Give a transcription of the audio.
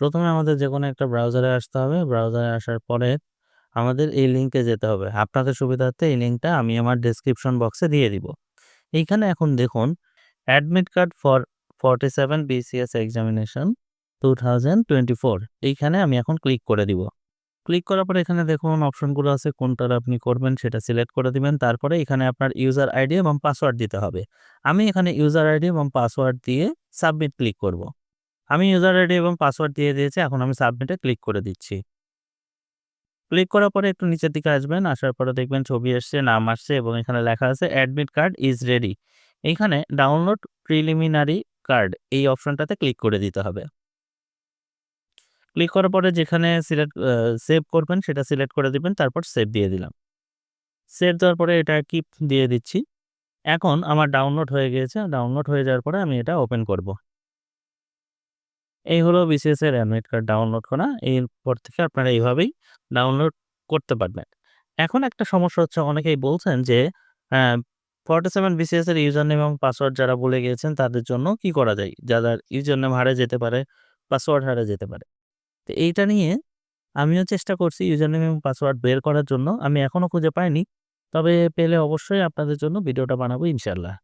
প্রথমে আমাদের যে কোনো একটা ব্রাউজারে আসতে হবে। ব্রাউজারে আসার পরে আমাদের এই লিঙ্কে যেতে হবে। আপনাদের সুবিধার্থে এই লিঙ্কটা আমি আমার ডেসক্রিপশন বক্সে দিয়ে দিব। এইখানে এখন দেখুন admit card for 47 BCS examination 2024 এইখানে আমি এখন ক্লিক করে দিব। ক্লিক করার পরে এখানে দেখুন অপশনগুলো আছে, কোনটার আপনি করবেন সেটা সিলেক্ট করে দিবেন। তারপরে এখানে আপনার ইউজার আইডি এবং পাসওয়ার্ড দিতে হবে। আমি এখানে ইউজার আইডি এবং পাসওয়ার্ড দিয়ে সাবমিট ক্লিক করব। আমি ইউজার আইডি এবং পাসওয়ার্ড দিয়ে দিয়েছি। এখন আমি সাবমিটে ক্লিক করে দিচ্ছি। ক্লিক করার পরে একটু নিচের দিকে আসবেন। আসার পরে দেখবেন ছবি আসছে, নাম আসছে এবং এখানে লেখা আছে অ্যাডমিট কার্ড ইজ রেডি। এইখানে ডাউনলোড প্রিলিমিনারি কার্ড এই অপশনটাতে ক্লিক করে দিতে হবে। ক্লিক করার পরে যেখানে সিলেক্ট সেভ করবেন সেটা সিলেক্ট করে দিবেন। তারপর সেভ দিয়ে দিলাম। সেভ দেওয়ার পরে এটা কিপ দিয়ে দিচ্ছি। এখন আমার ডাউনলোড হয়ে গিয়েছে। ডাউনলোড হয়ে যাওয়ার পরে আমি এটা ওপেন করব। এই হলো বিসিএস এর অ্যাডমিট কার্ড ডাউনলোড করা। এরপর থেকে আপনারা এইভাবেই ডাউনলোড করতে পারবেন। এখন একটা সমস্যা হচ্ছে অনেকেই বলছেন যে অ্যা 47 বিসিএস এর ইউজার নেম এবং পাসওয়ার্ড যারা বলে গিয়েছেন তাদের জন্য কি করা যায়? যাদের ইউজার নেম হারিয়ে যেতে পারে, পাসওয়ার্ড হারে যেতে পারে। তো এইটা নিয়ে আমিও চেষ্টা করছি ইউজার নেম এবং পাসওয়ার্ড বের করার জন্য। আমি এখনও খুঁজে পাইনি। তবে পেলে অবশ্যই আপনাদের জন্য ভিডিওটা বানাবো ইনশাআল্লাহ।